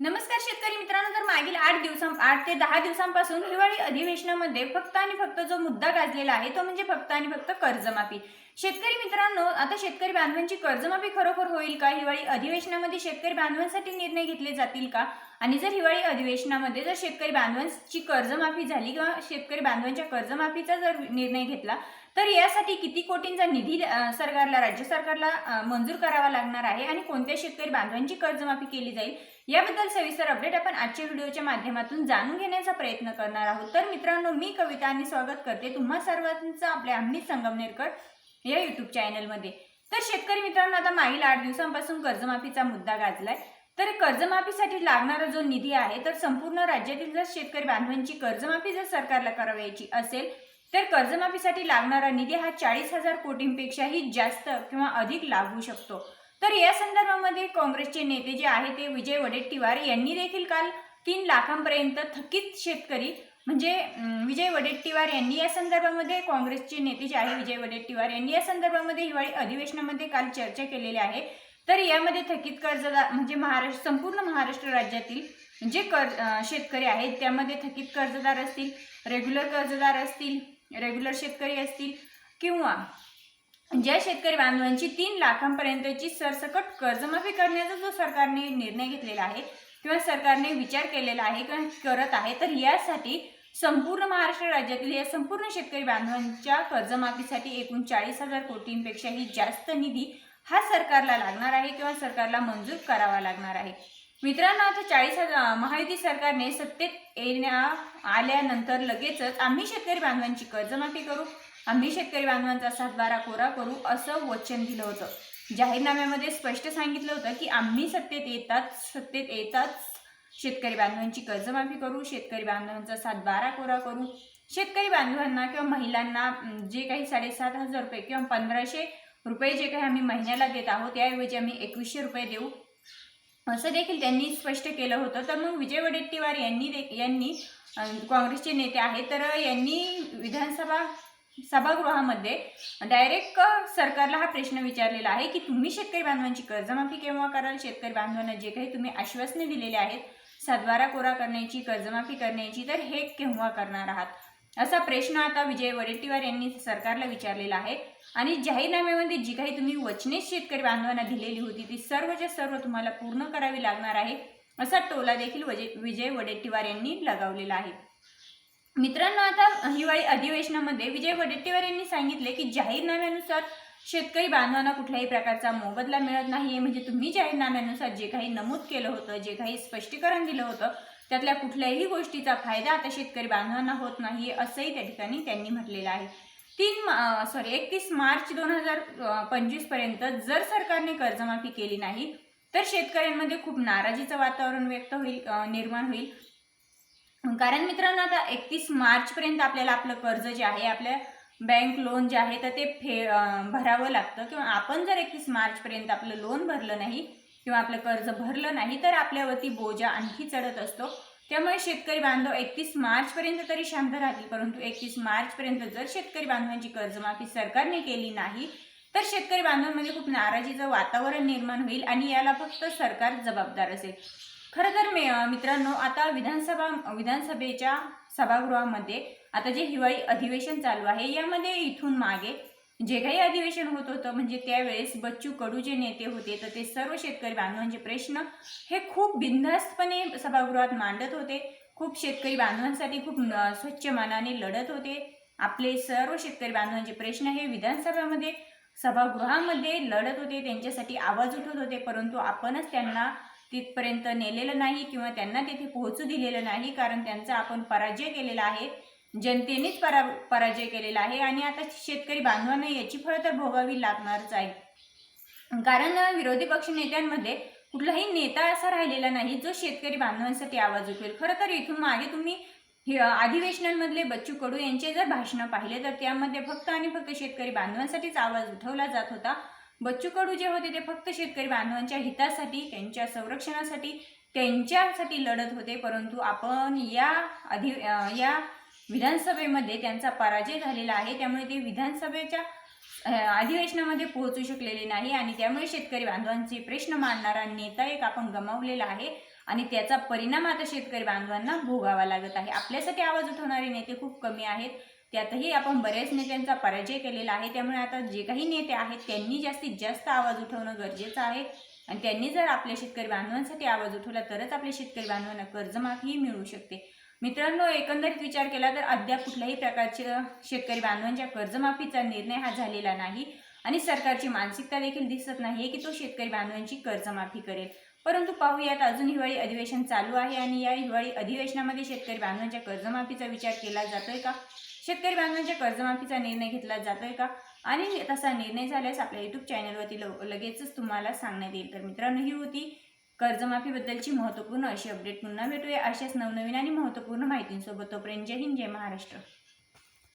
नमस्कार शेतकरी मित्रांनो तर मागील आठ दिवसां आठ ते दहा दिवसांपासून हिवाळी अधिवेशनामध्ये फक्त आणि फक्त जो मुद्दा गाजलेला आहे तो म्हणजे फक्त आणि फक्त कर्जमाफी. शेतकरी मित्रांनो आता शेतकरी बांधवांची कर्जमाफी खरोखर होईल का? हिवाळी अधिवेशनामध्ये शेतकरी बांधवांसाठी निर्णय घेतले जातील का? आणि जर हिवाळी अधिवेशनामध्ये जर शेतकरी बांधवांची कर्जमाफी झाली किंवा शेतकरी बांधवांच्या कर्जमाफीचा जर निर्णय घेतला तर यासाठी किती कोटींचा निधी सरकारला राज्य सरकारला मंजूर करावा लागणार आहे आणि कोणत्या शेतकरी बांधवांची कर्जमाफी केली जाईल? याबद्दल सविस्तर अपडेट आपण आजच्या व्हिडिओच्या माध्यमातून जाणून घेण्याचा प्रयत्न करणार आहोत. तर मित्रांनो मी कविता आणि स्वागत करते. तुम्हा सर्वांचं आपल्या अमित संगमनेरकर या युट्यूब चॅनलमध्ये तर शेतकरी मित्रांनो आता मागील आठ दिवसांपासून कर्जमाफीचा मुद्दा गाजलाय. तर कर्जमाफीसाठी लागणारा जो निधी आहे तर संपूर्ण राज्यातील जर शेतकरी बांधवांची कर्जमाफी जर सरकारला करावयाची असेल तर कर्जमाफीसाठी लागणारा निधी हा चाळीस हजार कोटींपेक्षाही जास्त किंवा अधिक लागू शकतो. तर या संदर्भामध्ये काँग्रेसचे नेते जे आहे ते विजय वडेट्टीवार यांनी देखील काल तीन लाखांपर्यंत थकीत शेतकरी म्हणजे विजय वडेट्टीवार यांनी या संदर्भामध्ये काँग्रेसचे नेते जे आहे विजय वडेट्टीवार यांनी या संदर्भामध्ये हिवाळी अधिवेशनामध्ये काल चर्चा केलेली आहे. तर यामध्ये थकीत कर्जदार म्हणजे महाराष्ट्र संपूर्ण महाराष्ट्र राज्यातील जे कर शेतकरी आहेत त्यामध्ये थकीत कर्जदार असतील रेग्युलर कर्जदार असतील रेग्युलर शेतकरी असतील किंवा ज्या शेतकरी बांधवांची तीन लाखांपर्यंतची सरसकट कर्जमाफी करण्याचा जो सरकारने निर्णय घेतलेला आहे किंवा सरकारने विचार केलेला आहे किंवा करत आहे तर यासाठी संपूर्ण महाराष्ट्र राज्यातील या संपूर्ण शेतकरी बांधवांच्या कर्जमाफीसाठी एकूण चाळीस हजार कोटींपेक्षाही जास्त निधी हा सरकारला लागणार आहे किंवा सरकारला मंजूर करावा लागणार आहे. मित्रांनो आता चाळीस हजार महायुती सरकारने सत्तेत येण्या आल्यानंतर लगेचच आम्ही शेतकरी बांधवांची कर्जमाफी करू आम्ही शेतकरी बांधवांचा सातबारा कोरा करू असं वचन दिलं होतं. जाहीरनाम्यामध्ये स्पष्ट सांगितलं होतं की आम्ही सत्तेत येतात सत्तेत येताच शेतकरी बांधवांची कर्जमाफी करू शेतकरी बांधवांचा सातबारा कोरा करू. शेतकरी बांधवांना किंवा महिलांना जे काही साडेसात हजार रुपये किंवा पंधराशे रुपये जे काही आम्ही महिन्याला देत आहोत त्याऐवजी आम्ही एकवीसशे रुपये देऊ. असं देखील त्यांनी स्पष्ट केलं होतं. तर मग विजय वडेट्टीवार यांनी दे- यांनी काँग्रेसचे नेते आहेत तर यांनी विधानसभा सभागृहामध्ये डायरेक्ट सरकारला हा प्रश्न विचारलेला आहे की तुम्ही शेतकरी बांधवांची कर्जमाफी केव्हा कराल? शेतकरी बांधवांना जे काही तुम्ही आश्वासने दिलेले आहेत सातबारा कोरा करण्याची कर्जमाफी करण्याची तर हे केव्हा करणार आहात? असा प्रश्न आता विजय वडेट्टीवार यांनी सरकारला विचारलेला आहे. आणि जाहीरनाम्यामध्ये जी काही तुम्ही वचने शेतकरी बांधवांना दिलेली होती ती सर्वच्या सर्व तुम्हाला पूर्ण करावी लागणार आहे असा टोला देखील वजे विजय वडेट्टीवार यांनी लगावलेला आहे. मित्रांनो आता हिवाळी अधिवेशनामध्ये विजय वडेट्टीवार यांनी सांगितले की जाहीरनाम्यानुसार शेतकरी बांधवांना कुठल्याही प्रकारचा मोबदला मिळत नाहीये. म्हणजे तुम्ही जाहीरनाम्यानुसार जे काही नमूद केलं होतं जे काही स्पष्टीकरण दिलं होतं त्यातल्या कुठल्याही गोष्टीचा फायदा आता शेतकरी बांधवांना होत नाही असंही त्या ठिकाणी त्यांनी म्हटलेलं आहे. तीन सॉरी एकतीस मार्च दोन हजार पंचवीसपर्यंत जर सरकारने कर्जमाफी केली नाही तर शेतकऱ्यांमध्ये खूप नाराजीचं वातावरण व्यक्त होईल निर्माण होईल. कारण मित्रांनो आता एकतीस मार्चपर्यंत आपल्याला आपलं कर्ज जे आहे आपल्या बँक लोन जे आहे तर ते फे भरावं लागतं. किंवा आपण जर एकतीस मार्चपर्यंत आपलं लोन भरलं नाही किंवा आपलं कर्ज भरलं नाही तर आपल्यावरती बोजा आणखी चढत असतो. त्यामुळे शेतकरी बांधव एकतीस मार्चपर्यंत तरी शांत राहतील. परंतु एकतीस मार्चपर्यंत जर शेतकरी बांधवांची कर्जमाफी सरकारने केली नाही तर शेतकरी बांधवांमध्ये खूप नाराजीचं वातावरण निर्माण होईल आणि याला फक्त सरकार जबाबदार असेल. खरं तर मे मित्रांनो आता विधानसभा विधानसभेच्या सभागृहामध्ये आता जे हिवाळी अधिवेशन चालू आहे यामध्ये इथून मागे जे काही अधिवेशन होत होतं म्हणजे त्यावेळेस बच्चू कडू जे नेते होते तर ते सर्व शेतकरी बांधवांचे म्हणजे प्रश्न हे खूप बिनधास्तपणे सभागृहात मांडत होते. खूप शेतकरी बांधवांसाठी खूप स्वच्छ मनाने लढत होते. आपले सर्व शेतकरी बांधवांचे म्हणजे प्रश्न हे विधानसभामध्ये सभागृहामध्ये लढत होते त्यांच्यासाठी आवाज उठवत होते परंतु आपणच त्यांना तिथपर्यंत नेलेलं नाही किंवा त्यांना तिथे पोहोचू दिलेलं नाही कारण त्यांचा आपण पराजय केलेला आहे. जनतेनेच परा पराजय केलेला आहे आणि आता शेतकरी बांधवांना याची फळं तर भोगावी लागणारच आहे कारण विरोधी पक्ष नेत्यांमध्ये कुठलाही नेता असा राहिलेला नाही जो शेतकरी बांधवांसाठी आवाज उठवेल. खरं तर इथून मागे तुम्ही अधिवेशनांमधले बच्चू कडू यांचे जर भाषणं पाहिले तर त्यामध्ये फक्त आणि फक्त शेतकरी बांधवांसाठीच आवाज उठवला जात होता. बच्चू कडू जे होते ते फक्त शेतकरी बांधवांच्या हितासाठी त्यांच्या संरक्षणासाठी त्यांच्यासाठी लढत होते. परंतु आपण या अधि या विधानसभेमध्ये त्यांचा पराजय झालेला आहे. त्यामुळे ते विधानसभेच्या अधिवेशनामध्ये पोहोचू शकलेले नाही आणि त्यामुळे शेतकरी बांधवांचे प्रश्न मांडणारा नेता एक आपण गमावलेला आहे आणि त्याचा परिणाम आता शेतकरी बांधवांना भोगावा लागत आहे. आपल्यासाठी आवाज उठवणारे नेते खूप कमी आहेत. त्यातही आपण बऱ्याच नेत्यांचा पराजय केलेला आहे. त्यामुळे आता जे काही नेते आहेत त्यांनी जास्तीत जास्त आवाज उठवणं गरजेचं आहे. आणि त्यांनी जर आपल्या शेतकरी बांधवांसाठी आवाज उठवला तरच आपल्या शेतकरी बांधवांना कर्जमाफीही मिळू शकते. मित्रांनो एकंदरीत विचार केला तर अद्याप कुठल्याही प्रकारच्या शेतकरी बांधवांच्या कर्जमाफीचा निर्णय हा झालेला नाही. आणि सरकारची मानसिकता देखील दिसत नाही की तो शेतकरी बांधवांची कर्जमाफी करेल. परंतु पाहूयात अजून हिवाळी अधिवेशन चालू आहे आणि या हिवाळी अधिवेशनामध्ये शेतकरी बांधवांच्या कर्जमाफीचा विचार केला जातोय का? शेतकरी बांधवांच्या कर्जमाफीचा निर्णय घेतला जातोय का? आणि तसा निर्णय झाल्यास आपल्या युट्यूब चॅनलवरती लव लगेचच तुम्हाला सांगण्यात येईल. तर मित्रांनो ही होती कर्जमाफीबद्दलची महत्त्वपूर्ण अशी अपडेट पुन्हा भेटूया अशाच नवनवीन आणि महत्त्वपूर्ण माहितींसोबत. तोपर्यंत जय हिंद जय महाराष्ट्र.